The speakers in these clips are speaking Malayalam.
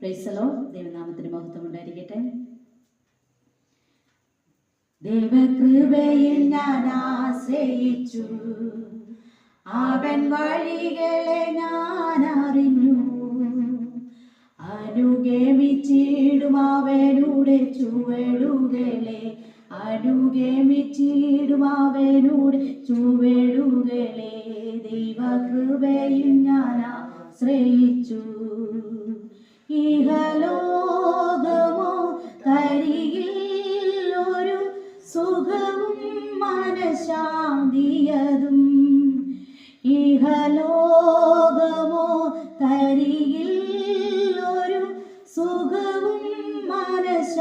പ്രൈസലോ ദൈവനാമത്തിന് മഹത്വം ഉണ്ടായിരിക്കട്ടെ. ദൈവകൃപയിൽ ഞാൻ ആശ്രയിച്ചു. അവൻ വഴികളെ ഞാൻ അറിഞ്ഞു. അനുഗമിച്ചിടും അവനുടെ ചുവടുകളെ. അനുഗമിച്ചിടും ചുവടുകളെ. ദൈവകൃപയിൽ ഞാൻ ആശ്രയിച്ചു. ഇഹലോകമോ കരികിൽ ഒരു സുഖവും മനശാന്തിയതും. ഇഹലോകമോ തരിയിൽ ഒരു സുഖവും മനശാന്തിയതും.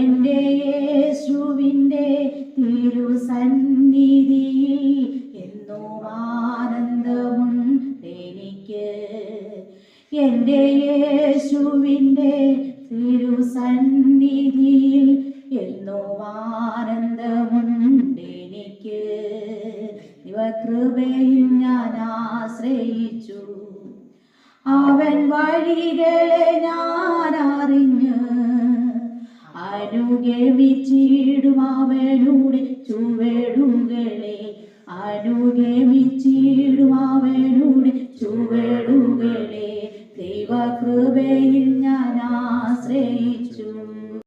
എന്റെ യേശുവിന്റെ തിരുസന്നിധിയിൽ എന്നും എന്റെ യേശുവിന്റെ തിരുസന്നിധിയിൽ എന്നും ആനന്ദമുണ്ടെനിക്ക്. ദിവകൃപയിൽ ഞാൻ ആശ്രയിച്ചു. അവൻ വഴികളെ ഞാൻ അറിഞ്ഞ് അനുഗമിച്ചിടും അവനുടെ ചുവടുകളെ. അനുഗമിച്ചിടും അവനുടെ ചുവടുകളെ ദൈവകൃപയിൽ ഞാൻ ആശ്രയിച്ചു